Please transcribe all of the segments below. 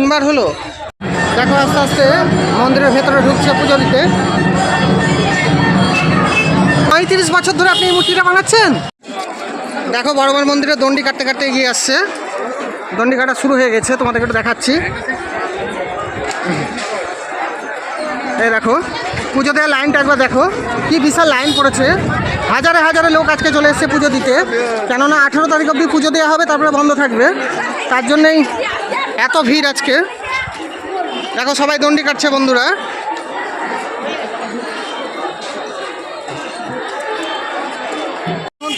তিনবার হলো। দেখো আস্তে আস্তে মন্দিরের ভেতরে ঢুকছে পুজো দিতে। পঁয়ত্রিশ বছর ধরে আপনি এই মূর্তিটা বানাচ্ছেন? দেখো বড়মার মন্দিরে দণ্ডি কাটতে কাটতে এগিয়ে আসছে। দণ্ডি কাটা শুরু হয়ে গেছে, তোমাদেরকে একটু দেখাচ্ছি। এই দেখো, পুজো দেওয়ার লাইনটা একবার দেখো। কি বিশাল লাইন পড়েছে। হাজারে হাজারে লোক আজকে চলে এসেছে পুজো দিতে। কেননা আঠেরো তারিখ অবধি পুজো দেওয়া হবে, তারপরে বন্ধ থাকবে। তার জন্যই এত ভিড় আজকে। দেখো সবাই দণ্ডি কাটছে বন্ধুরা।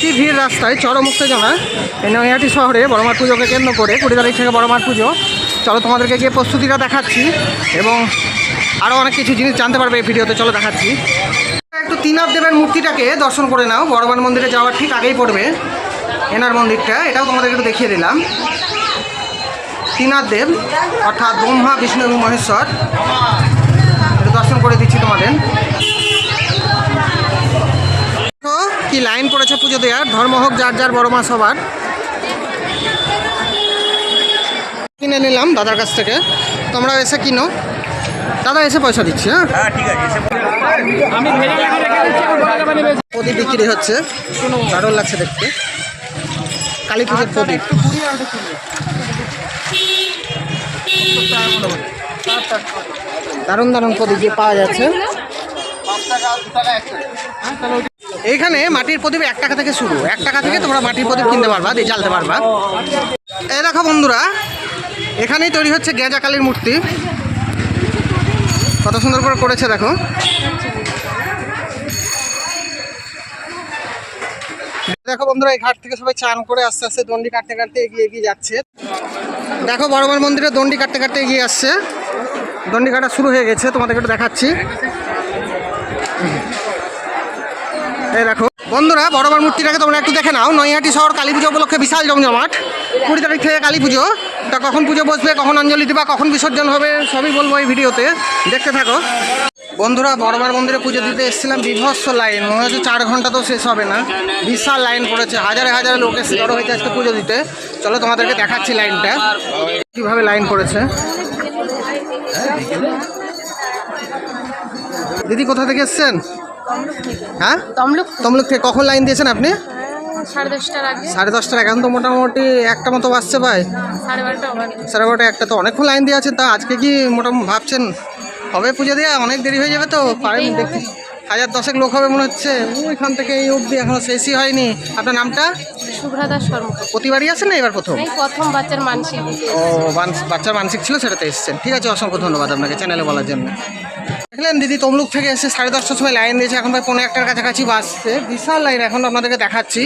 কি ভিড় রাস্তায় চরম উত্তেজনা এই নৈহাটি শহরে বড়মার পুজোকে কেন্দ্র করে কুড়ি তারিখ থেকে বড়মার পুজো। চলো তোমাদেরকে গিয়ে প্রস্তুতিটা দেখাচ্ছি এবং আরও অনেক কিছু জিনিস জানতে পারবে এই ভিডিওতে। চলো দেখাচ্ছি। একটু তিনাথ দেবের মূর্তিটাকে দর্শন করে নাও। বড়মান মন্দিরে যাওয়ার ঠিক আগেই পড়বে। এনার মন্দিরটা, এটাও তোমাদেরকে একটু দেখিয়ে দিলাম। তিনাথ দেব অর্থাৎ ব্রহ্মা বিষ্ণু এবং মহেশ্বর। দর্শন করে দিচ্ছি তোমাদের। কি লাইন পড়েছে পুজো দেওয়ার। ধর্ম হোক যার যার বড় মা সবার। কিনে নিলাম দাদার কাছ থেকে। তোমরা এসে কিনো। দাদা এসে পয়সা দিচ্ছি হ্যাঁ? হ্যাঁ ঠিক আছে প্রদীপ বিক্রি হচ্ছে। দারুণ লাগছে দেখতে। কালী পুজোর প্রদীপ। দারুণ দারুণ প্রদীপ পাওয়া যাচ্ছে। এখানে মাটির প্রদীপ এক টাকা থেকে শুরু। এক টাকা থেকে তোমরা মাটির প্রদীপ কিনতে পারবা, দিয়ে জ্বালতে পারবা। এ দেখো বন্ধুরা, এখানেই তৈরি হচ্ছে গেঁজা কালীর মূর্তি। কত সুন্দর করে করেছে, দেখো। দেখো বন্ধুরা, এই ঘাট থেকে সবাই চান করে আস্তে আস্তে দণ্ডি কাটতে কাটতে এগিয়ে এগিয়ে যাচ্ছে। দেখো বড়মার মন্দিরে দণ্ডি কাটতে কাটতে এগিয়ে আসছে। দণ্ডি কাটা শুরু হয়ে গেছে, তোমাদেরকে একটু দেখাচ্ছি। এই দেখো। বন্ধুরা বড়মার মূর্তিটাকে তোমরা একটু দেখে নাও। নৈহাটি শহর কালী পুজো উপলক্ষে বিশাল জমজমাট। কুড়ি তারিখ থেকে কালী পুজো। তা কখন পুজো বসবে, কখন অঞ্জলি দেবা, কখন বিসর্জন হবে, সবই বলব এই ভিডিওতে। দেখতে থাকো। বন্ধুরা বড়মার মন্দিরে পুজো দিতে এসেছিলাম বিভৎস লাইন। মনে হচ্ছে চার ঘণ্টা তো শেষ হবে না। বিশাল লাইন পড়েছে। হাজারে হাজারে লোক এসে জড়ো হয়েছে আজকে পুজো দিতে। চলো তোমাদেরকে দেখাচ্ছি লাইনটা। কীভাবে লাইন পড়েছে? দিদি কোথা থেকে এসছেন? হ্যাঁ? তমলুক। তমলুক থেকে। কখন লাইন দিয়েছেন আপনি? সাড়ে দশটার আগে। সাড়ে দশটার এখন তো মোটামুটি একটা মতো বাজছে ভাই। সাড়ে বারোটা একটা। তো অনেকক্ষণ লাইন দিয়ে আছে। তা আজকে কি মোটামুটি ভাবছেন হবে পুজো দেওয়া? অনেক দেরি হয়ে যাবে তো? পারেন দেখি। হাজার দশেক লোক হবে মনে হচ্ছে। ওইখান থেকে এই অবধি এখনও শেষই হয়নি। আপনার নামটা? শুভ্রা দাস প্রতিবারই আসেন না এবার প্রথম? এই প্রথম বাচ্চার মানসিক। ও বাচ্চার মানসিক ছিল সেটাতে এসেছেন। ঠিক আছে অসংখ্য ধন্যবাদ আপনাকে চ্যানেলে বলার জন্য। দেখলেন দিদি তমলুক থেকে এসে সাড়ে দশটার সময় লাইন দিয়েছে। এখন প্রায় পনেরো একটার কাছাকাছি বাসছে বিশাল লাইন এখন আপনাদেরকে দেখাচ্ছি।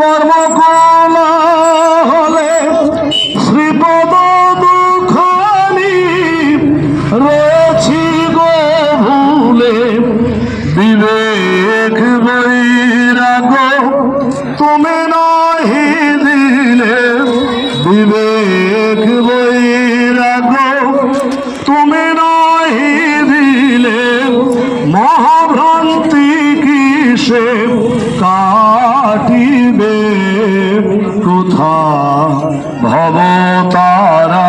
কর্মকল হলে বৈরাগ তুমি নহি দিলে বিবেক বৈরাগ। তুমি নহি দিলে মহাভ্রান্তি কিসে কাটিবে? কোথা ভব তারা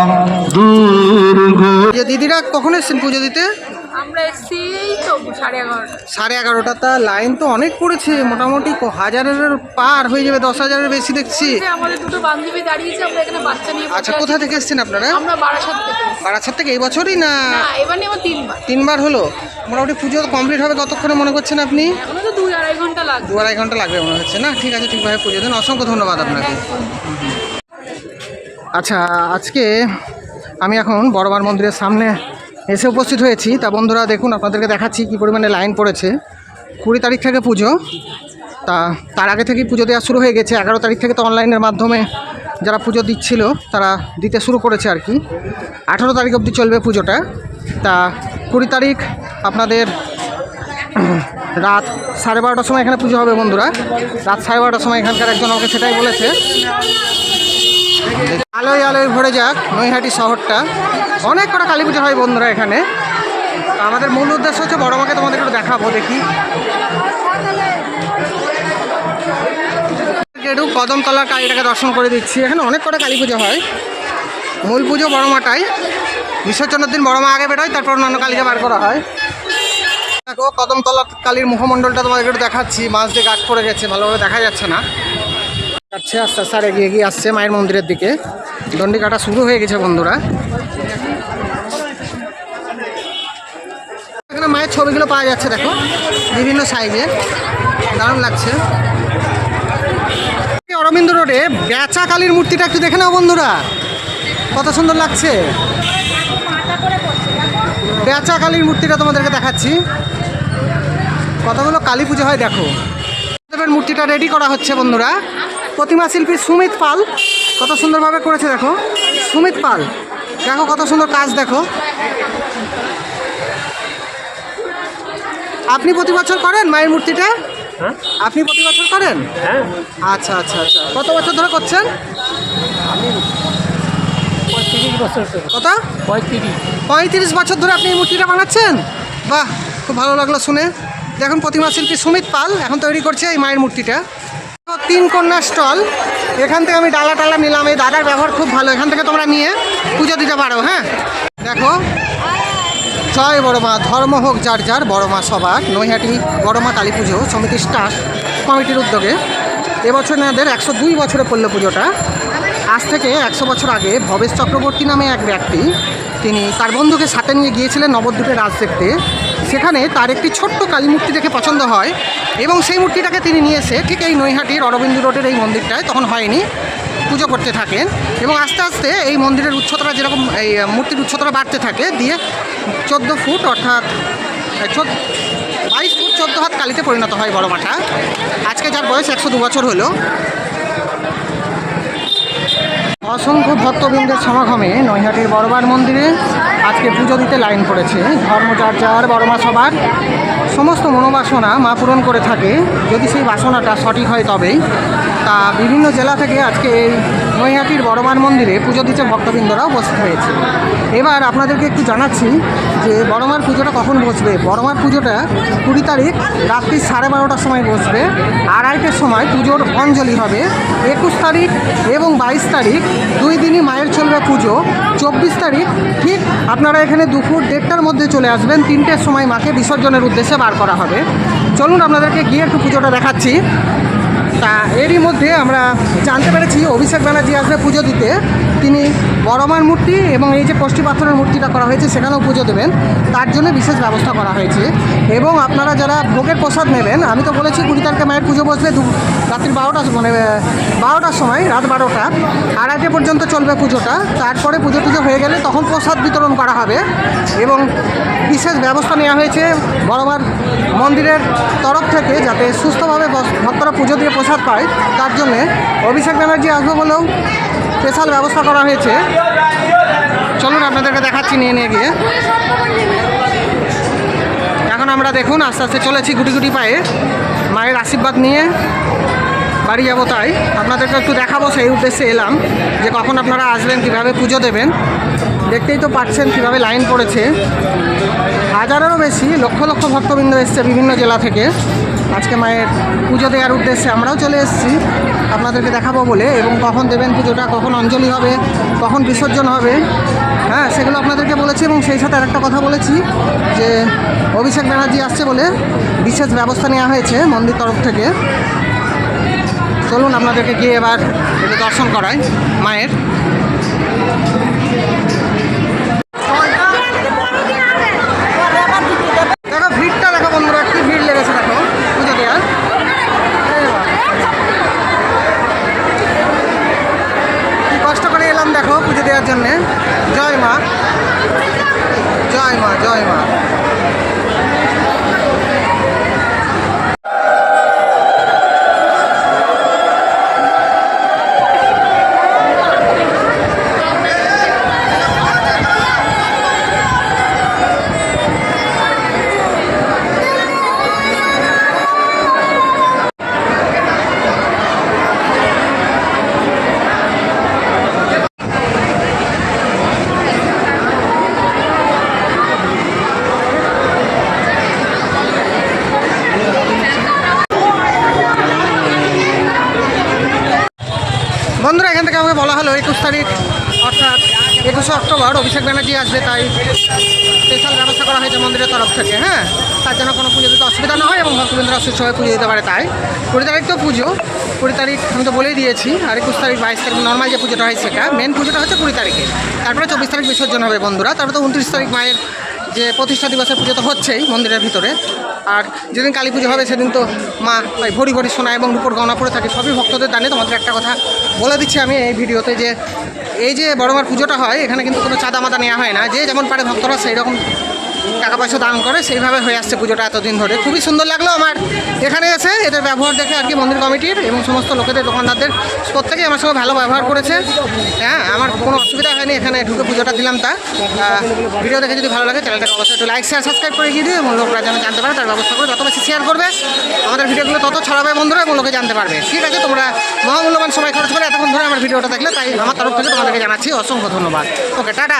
দুর্গ। দিদিরা কখন এসেছেন পুজো দিতে? আমরা এসছি তো সাড়ে এগারোটা। সাড়ে এগারোটা। তা লাইন তো অনেক পড়েছে মোটামুটি ক- হাজারের পার হয়ে যাবে দশ হাজারের বেশি দেখছি। আমাদের দুটো বান্ধবী দাঁড়িয়েছে আমরা এখানে বাচ্চা নিয়ে আচ্ছা কোথা থেকে এসেছেন আপনারা? আমরা বারাসাত থেকে বারাসাত থেকে? এই বছরই না? এবার নিয়ে তিনবার। তিনবার হলো? মোটামুটি পুজো কমপ্লিট হবে কতক্ষণে মনে করছেন আপনি? এখনও তো দুই আড়াই ঘণ্টা লাগবে। দু আড়াই ঘণ্টা লাগবে মনে হচ্ছে। না ঠিক আছে ঠিকভাবে পুজো দিন। অসংখ্য ধন্যবাদ আপনাকে। আচ্ছা আজকে আমি এখন বড়বার মন্দিরের সামনে এসে উপস্থিত হয়েছি। তা বন্ধুরা দেখুন, আপনাদেরকে দেখাচ্ছি কী পরিমাণে লাইন পড়েছে। কুড়ি তারিখ থেকে পুজো। তা তার আগে থেকেই পুজো দেওয়া শুরু হয়ে গেছে। এগারো তারিখ থেকে তো অনলাইনের মাধ্যমে যারা পুজো দিচ্ছিল, তারা দিতে শুরু করেছে আর কি। আঠারো তারিখ অবধি চলবে পুজোটা। তা কুড়ি তারিখ আপনাদের রাত সাড়ে বারোটার সময় এখানে পুজো হবে বন্ধুরা। রাত সাড়ে বারোটার সময় এখানকার একজন আমাকে সেটাই বলেছে। আলোয় আলোয় ভরে যাক নৈহাটি শহরটা। অনেক কটা কালী পুজো হয় বন্ধুরা এখানে। আমাদের মূল উদ্দেশ্য হচ্ছে বড় মাকে তোমাদের একটু দেখাবো দেখি। একটু কদমতলার কালীটাকে দর্শন করে দিচ্ছি। এখানে অনেক কটা কালী পুজো হয়। মূল পুজো বড় মাটাই। বিসর্জনের দিন বড় মা আগে বেরোয়, তারপর অন্যান্য কালীকে বার করা হয়। দেখো কদমতলা কালীর মুখমণ্ডলটা তোমাদেরকে একটু দেখাচ্ছি। মাছ দিয়ে গাছ পড়ে গেছে, ভালোভাবে দেখা যাচ্ছে না। যাচ্ছে, আস্তে আস্তে আর এগিয়ে এগিয়ে আসছে মায়ের মন্দিরের দিকে। দণ্ডি কাটা শুরু হয়ে গেছে বন্ধুরা এখানে মায়ের ছবিগুলো পাওয়া যাচ্ছে, দেখো। বিভিন্ন সাইজের। দারুণ লাগছে। অরবিন্দ রোডে বেচা কালীর মূর্তিটা একটু দেখে নাও বন্ধুরা। কত সুন্দর লাগছে। বেচা কালীর মূর্তিটা তোমাদেরকে দেখাচ্ছি। কতগুলো কালী পুজো হয়, দেখো। দেবের মূর্তিটা রেডি করা হচ্ছে, বন্ধুরা। প্রতিমা শিল্পী সুমিত পাল কত সুন্দরভাবে করেছে, দেখো। সুমিত পাল। দেখো কত সুন্দর কাজ, দেখো। আপনি প্রতি বছর করেন মায়ের মূর্তিটা? আপনি প্রতি বছর করেন? হ্যাঁ। আচ্ছা আচ্ছা আচ্ছা। কত বছর ধরে করছেন? পঁয়ত্রিশ বছর কত? পঁয়ত্রিশ। পঁয়ত্রিশ বছর ধরে আপনি এই মূর্তিটা বানাচ্ছেন? বাহ খুব ভালো লাগল শুনে। দেখুন প্রতিমা শিল্পী সুমিত পাল এখন তৈরি করছে এই মায়ের মূর্তিটা। তিন কন্যা স্টল। এখান থেকে আমি ডালা টালা নিলাম। এই দাদার ব্যবহার খুব ভালো। এখান থেকে তোমরা নিয়ে পুজো দিতে পারো হ্যাঁ? দেখো জয় বড় মা, ধর্ম হোক যার যার, বড় মা সবার। নৈহাটি বড় মা কালী পুজো সমিতি স্টাফ, কমিটির উদ্যোগে। এবছর এনাদের একশো দুই বছরে পড়ল পুজোটা। আজ থেকে একশো বছর আগে ভবেশ চক্রবর্তী নামে এক ব্যক্তি, তিনি তার বন্ধুকে সাথে নিয়ে গিয়েছিলেন নবদ্বীপের রাজ দেখতে। সেখানে তার একটি ছোট্ট কালী মূর্তি দেখে পছন্দ হয় এবং সেই মূর্তিটাকে তিনি নিয়ে এসে ঠিক এই নৈহাটির অরবিন্দ রোডের এই মন্দিরটায় তখন হয়নি, পুজো করতে থাকেন। এবং আস্তে আস্তে এই মন্দিরের উচ্চতাটা যেরকম, এই মূর্তির উচ্চতাটা বাড়তে থাকে, দিয়ে চোদ্দ ফুট অর্থাৎ বাইশ ফুট চোদ্দ হাত কালিতে পরিণত হয় বড় মাঠা। আজকে যার বয়স একশো দু বছর হলো। অসংখ্য ভক্তবৃন্দের সমাগমে নৈহাটির বড়বার মন্দিরে আজকে পুজো দিতে লাইন পড়েছে। ধর্ম যার যার বড়মা সবার। সমস্ত মনোবাসনা মা পূরণ করে থাকে। যদি সেই বাসনাটা সঠিক হয় তবেই। তা বিভিন্ন জেলা থেকে আজকে এই নৈহাটির বড়মার মন্দিরে পুজো দিতে ভক্তবৃন্দরা উপস্থিত হয়েছে। এবার আপনাদেরকে একটু জানাচ্ছি যে বড়মার পুজোটা কখন বসবে? বড়মার পুজোটা কুড়ি তারিখ রাত্রি সাড়ে বারোটার সময় বসবে। আড়াইটের সময় পুজোর অঞ্জলি হবে। একুশ তারিখ এবং বাইশ তারিখ দুই দিনই মায়ের চলবে পুজো। চব্বিশ তারিখ ঠিক আপনারা এখানে দুপুর দেড়টার মধ্যে চলে আসবেন। তিনটের সময় মাকে বিসর্জনের উদ্দেশ্যে বার করা হবে। চলুন আপনাদেরকে গিয়ে একটু পুজোটা দেখাচ্ছি। তা এরই মধ্যে আমরা জানতে পেরেছি অভিষেক ব্যানার্জি আসবে পুজো দিতে। তিনি বড়মার মূর্তি এবং এই যে কষ্টি পাথরের মূর্তিটা করা হয়েছে, সেখানেও পুজো দেবেন। তার জন্য বিশেষ ব্যবস্থা করা হয়েছে। এবং আপনারা যারা ভোগের প্রসাদ নেবেন, আমি তো বলেছি কুড়ি তারিখে মায়ের পুজো বসবে দু রাত্রি বারোটা মানে বারোটার সময়, রাত বারোটা। আড়াইটে পর্যন্ত চলবে পুজোটা। তারপরে পুজো টুজো হয়ে গেলে তখন প্রসাদ বিতরণ করা হবে। এবং বিশেষ ব্যবস্থা নেওয়া হয়েছে বড়মার মন্দিরের তরফ থেকে, যাতে সুস্থভাবে ভক্তরা পুজো দিয়ে প্রসাদ পায়। তার জন্যে অভিষেক ব্যানার্জি আসবে বলেও স্পেশাল ব্যবস্থা করা হয়েছে। চলুন আপনাদেরকে দেখাচ্ছি নিয়ে নিয়ে গিয়ে। এখন আমরা দেখুন, আস্তে আস্তে চলেছি গুটি গুটি পায়ে। মায়ের আশীর্বাদ নিয়ে বাড়ি যাব তাই। আপনাদেরকে একটু দেখাবো সেই উদ্দেশ্যে এলাম যে কখন আপনারা আসবেন, কীভাবে পুজো দেবেন। দেখতেই তো পাচ্ছেন কীভাবে লাইন পড়েছে। হাজারেরও বেশি, লক্ষ লক্ষ ভক্তবৃন্দ এসছে বিভিন্ন জেলা থেকে। আজকে মায়ের পুজো দেওয়ার উদ্দেশ্যে আমরাও চলে এসেছি। আপনাদেরকে দেখাবো বলে, এবং কখন দেবেন পুজোটা, কখন অঞ্জলি হবে, কখন বিসর্জন হবে। হ্যাঁ সেগুলো আপনাদেরকে বলেছি, এবং সেই সাথে আরেকটা কথা বলেছি, যে অভিষেক ব্যানার্জি আসছে বলে বিশেষ ব্যবস্থা নেওয়া হয়েছে মন্দির তরফ থেকে। চলুন আপনাদেরকে গিয়ে এবার দর্শন করাই মায়ের। একুশে অক্টোবর অভিষেক ব্যানার্জি আসবে, তাই স্পেশাল ব্যবস্থা করা হয়েছে মন্দিরের তরফ থেকে হ্যাঁ? তার জন্য কোনো পুজো দিতে অসুবিধা না হয় এবং ভক্তবৃন্দরা সুস্থভাবে পুজো দিতে পারে তাই। কুড়ি তারিখ তো পুজো, কুড়ি তারিখ আমি তো বলেই দিয়েছি, আর একুশ তারিখ বাইশ তারিখ নর্মাল যে পুজোটা হয় সেটা মেন পুজোটা হচ্ছে কুড়ি তারিখে। তারপরে চব্বিশ তারিখ বিসর্জন হবে বন্ধুরা, তারপরে তো উনত্রিশ তারিখ মায়ের যে প্রতিষ্ঠা দিবসের পুজো তো হচ্ছেই মন্দিরের ভিতরে। আর যেদিন কালী পুজো হবে সেদিন তো মা ওই ভরি ভরি সোনা এবং রূপোর গহনা পরে থাকে, সবই ভক্তদের দানে। তোমাদের একটা কথা বলে দিচ্ছি আমি এই ভিডিওতে যে এই যে বড়মার পুজোটা হয়, এখানে কিন্তু কোনো চাঁদা মাদা নেওয়া হয় না। যে যেমন পারে ভক্তরা সেই রকম টাকা পয়সা দান করে, সেইভাবে হয়ে আসছে পুজোটা এতদিন ধরে। খুবই সুন্দর লাগল আমার। এখানে এসে এদের ব্যবহার দেখে আর কি মন্দির কমিটির এবং সমস্ত লোকেদের, দোকানদারদের প্রত্যেকেই আমার সঙ্গে ভালো ব্যবহার করেছে। হ্যাঁ আমার কোনো অসুবিধা হয়নি, এখানে ঢুকে পুজোটা দিলাম তা। ভিডিও দেখে যদি ভালো লাগে, চ্যানেলটাকে অবশ্যই একটু লাইক শেয়ার সাবস্ক্রাইব করে দিয়ে এবং লোকরা যেন জানতে পারে, তার ব্যবস্থা করে যত বেশি শেয়ার করবে, আমাদের ভিডিওগুলো তত ছড়াবে বন্ধুরা এবং লোকে জানতে পারবে। ঠিক আছে, তোমরা মহামূল্যবান সময় খরচ করে এতক্ষণ ধরে আমার ভিডিওটা দেখলে, তাই আমার তরফ থেকে তোমাদেরকে জানাচ্ছি অসংখ্য ধন্যবাদ। Okay tata.